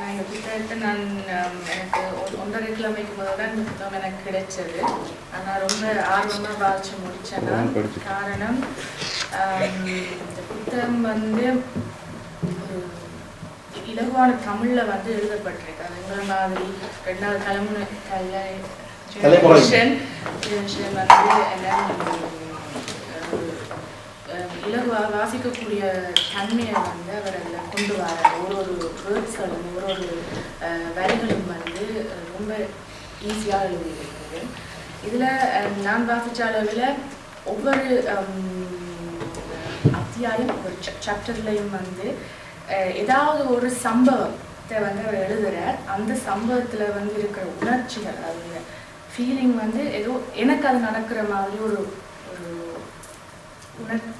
நான் இந்த புத்தகத்தை நான் எனக்கு ஒன்றரை கிழமைக்கு முதல்ல தான் இந்த புத்தகம் எனக்கு கிடைச்சது ஆனால் ரொம்ப ஆர்வமாக வாசிச்சு நான். நான் படிச்சேன். காரணம் இந்த புத்தகம் வந்து இலகுவான தமிழ்ல வந்து எழுதப்பட்டிருக்கு அது எங்களை மாதிரி ரெண்டாவது தலைமுறை generation வந்து என்ன அஹ், வாசிக்கக்கூடிய தன்மையை வந்து அவர் அதில் கொண்டு வர ஒரு ஒரு வேர்ட்ஸ்களும் ஒரு ஒரு வரிகளும் வந்து ரொம்ப ஈஸியாக எழுதியிருக்கிறது. இதில் நான் வாசித்த அளவில் ஒவ்வொரு அத்தியாயம் ஒரு சாப்டர்லையும் வந்து ஏதாவது ஒரு சம்பவத்தை வந்து அவர் எழுதுகிறார் அந்த சம்பவத்தில் வந்து இருக்கிற உணர்ச்சிகள் அது ஃபீலிங் வந்து ஏதோ எனக்கு அது நடக்கிற மாதிரி ஒரு ஒரு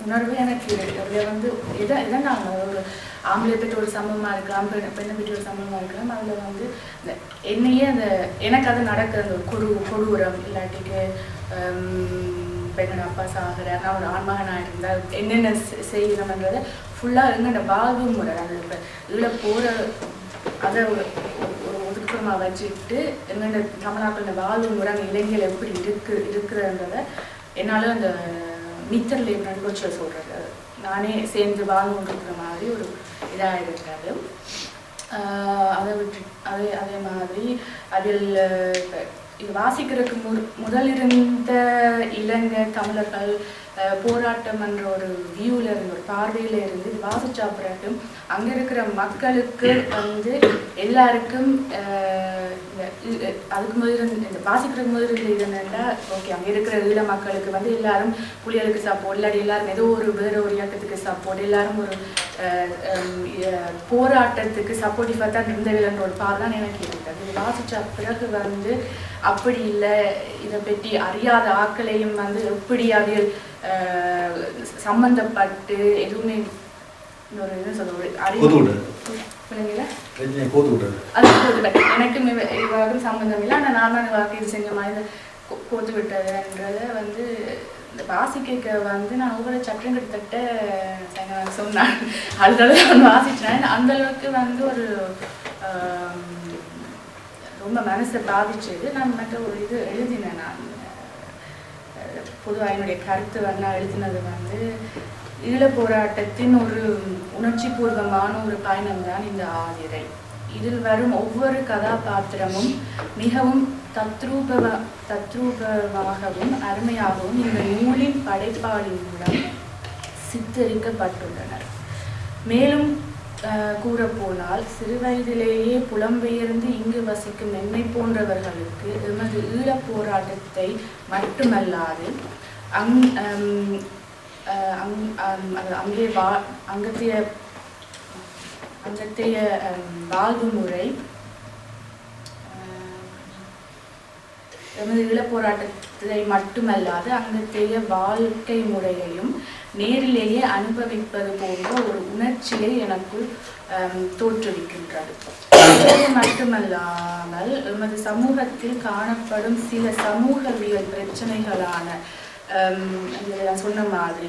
உணர்வு எனக்கு இருக்கு அதில் வந்து எதை எதை நாங்கள் ஒரு ஆம்பளை பெற்ற ஒரு சம்பவமாக இருக்கலாம் பெண் பெண்ணை பற்றி ஒரு சம்பவமாக இருக்கலாம் அதில் வந்து இந்த என்னையே அந்த எனக்கு அது நடக்கிற அந்த கொடு கொடூரம் இல்லாட்டிக்கு பெண்ணோட அப்பா சாகிற நான் ஒரு ஆண்மகனாக இருந்தால் என்னென்ன செ- செய்யணும்ன்றதை ஃபுல்லாக எங்கள்ட வாழ்வு முறை. அது இப்போ இதில் போகிற அதை ஒரு ஒரு ஒதுக்கமாக வச்சுட்டு என்னென்ன தமிழாக்களோட வாழ்வு முறை அந்த இளைஞர்கள் எப்படி இருக்கு இருக்குறன்றதை என்னால் அந்த மித்தர் என் நண்பர்கள் சொல்கிறது நானே சேர்ந்து வாழ்ந்துருக்கிற மாதிரி ஒரு இதாக இருக்காது ஆஹ் அதை விட்டு அதே அதே மாதிரி அதில் இது வாசிக்கிறதுக்கு மு முதல் இருந்த தமிழர்கள் போராட்டம் என்ற ஒரு வியூவில் இருந்து ஒரு பார்வையில் இருந்து வாசிச்சா பிறகு அங்கே இருக்கிற மக்களுக்கு வந்து எல்லாருக்கும் இந்த அதுக்கு முதல் இந்த வாசிக்கிறதுக்கு முதல் இருந்த என்னன்னா ஓகே அங்கே இருக்கிற ஈழ மக்களுக்கு வந்து எல்லாரும் புலிகளுக்கு சப்போர்ட் இல்லாட்டி எல்லாரும் ஏதோ ஒரு வேற ஒரு இயக்கத்துக்கு சப்போர்ட் எல்லாரும் ஒரு போராட்டத்துக்கு சப்போர்ட்டிவாக தான் இருந்தவர்கள்ன்ற ஒரு பார்வை தான் எனக்கு இருக்குது இது வாசித்த பிறகு வந்து அப்படி இல்லை இதை பற்றி அறியாத ஆக்களையும் வந்து எப்படி அவியல் சம்பந்தப்பட்டு எதுவுமே இன்னொரு என்ன சொல்ல ஒரு அறிவு கோத்து விட்டது. பிள்ளைங்கள? ரஜினியை கோத்து விட்டது அது கோத்து விட்டது எனக்கும் இவ- இவாவுக்கும் சம்பந்தம் இல்லை. ஆனால் நான் இவாக்கு இது செஞ்ச மாதிரி கோத்து விட்டதுன்றத வந்து இந்த வாசிக்க வந்து நான் ஒவ்வொரு சட்டம் கிட்டத்தட்ட சொன்னேன். அதுதான் நான் வாசிச்சேன். அந்த அளவுக்கு வந்து ஒரு ரொம்ப மனசை பாதிச்சது. நான் மற்ற ஒரு இது எழுதினேன் நான். பொதுவாக என்னுடைய கருத்து வந்து எழுதினது வந்து ஈழ போராட்டத்தின் ஒரு உணர்ச்சி பூர்வமான ஒரு பயணம் தான் இந்த ஆதிரை. இதில் வரும் ஒவ்வொரு கதாபாத்திரமும் மிகவும் தத்ரூப தத்ரூபமாகவும் அருமையாகவும் இந்த நூலின் படைப்பாளின் மூலம் சித்தரிக்கப்பட்டுள்ளனர். மேலும் அஹ், கூறப்போனால் சிறுவயதிலேயே புலம்பெயர்ந்து இங்கு வசிக்கும் என்னை போன்றவர்களுக்கு எமது ஈழப் போராட்டத்தை மட்டுமல்லாது அங் அஹ், அங்- அங்கே வா அங்கத்திய அங்கத்திய வாழ்வு முறை எமது ஈழப்போராட்டத்தை மட்டுமல்லாது அங்கத்தைய வாழ்க்கை முறையையும் நேரிலேயே அனுபவிப்பது போன்ற ஒரு உணர்ச்சியை எனக்குள் தோற்றுவிக்கின்றது. இது மட்டுமல்லாமல் எமது சமூகத்தில் காணப்படும் சில சமூகவியல் பிரச்சனைகளான நான் சொன்ன மாதிரி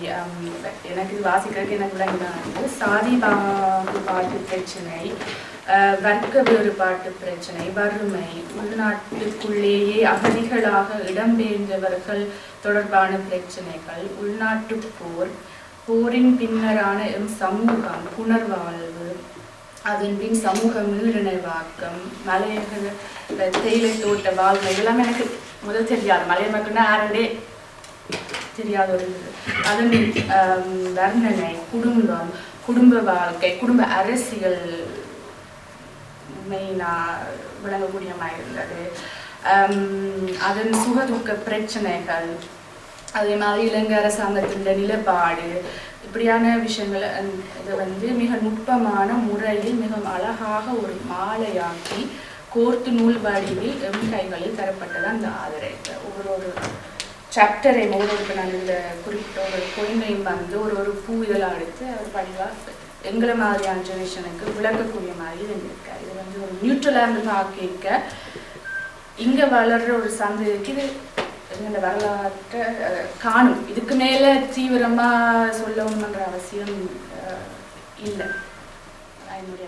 எனக்கு இது வாசிக்கிறதுக்கு எனக்கு விளங்கினாங்க சாதி பாகுபாட்டு பிரச்சனை வர்க்க வேறுபாட்டு பிரச்சனை வறுமை உள்நாட்டுக்குள்ளேயே அகதிகளாக இடம்பெயர்ந்தவர்கள் தொடர்பான பிரச்சனைகள் உள்நாட்டு போர் போரின் பின்னரான எம் சமூகம் புனர்வாழ்வு அதன் பின் சமூக மீளிணைவாக்கம் மலையக தேயிலை தோட்ட வாழ்வு இதெல்லாம் எனக்கு முதல் தெரியாது மலைய மக்கள்னா யாருண்டே தெரியாத ஒரு அதன் வர்ணனை குடும்பம் குடும்ப வாழ்க்கை குடும்ப அரசியல் மெயினாக விளங்கக்கூடியமாக இருந்தது. அதன் சுகதுக்க பிரச்சனைகள் அதே மாதிரி இலங்கை அரசாங்கத்தின் நிலைப்பாடு இப்படியான விஷயங்கள் இதை வந்து மிக நுட்பமான முறையில் மிக அழகாக ஒரு மாலையாக்கி கோர்த்து நூல் வடிவில் எம் கைகளில் தரப்பட்டது அந்த ஆதரவு. ஒரு ஒரு சாப்டரை ஒவ்வொரு நான் இந்த குறிப்பிட்ட ஒரு பொய்மையும் வந்து ஒரு ஒரு பூ இதெல்லாம் எடுத்து அவர் பதிவாக எங்களை மாதிரியான ஜெனரேஷனுக்கு விளக்கக்கூடிய மாதிரி இருந்திருக்காரு இது வந்து ஒரு நியூட்ரலாக இருந்து பார்க்க இங்கே வளர்ற ஒரு சந்ததிக்கு இது இந்த வரலாற்றை காணும். இதுக்கு மேலே தீவிரமாக சொல்லணுன்ற அவசியம் இல்லை. என்னுடைய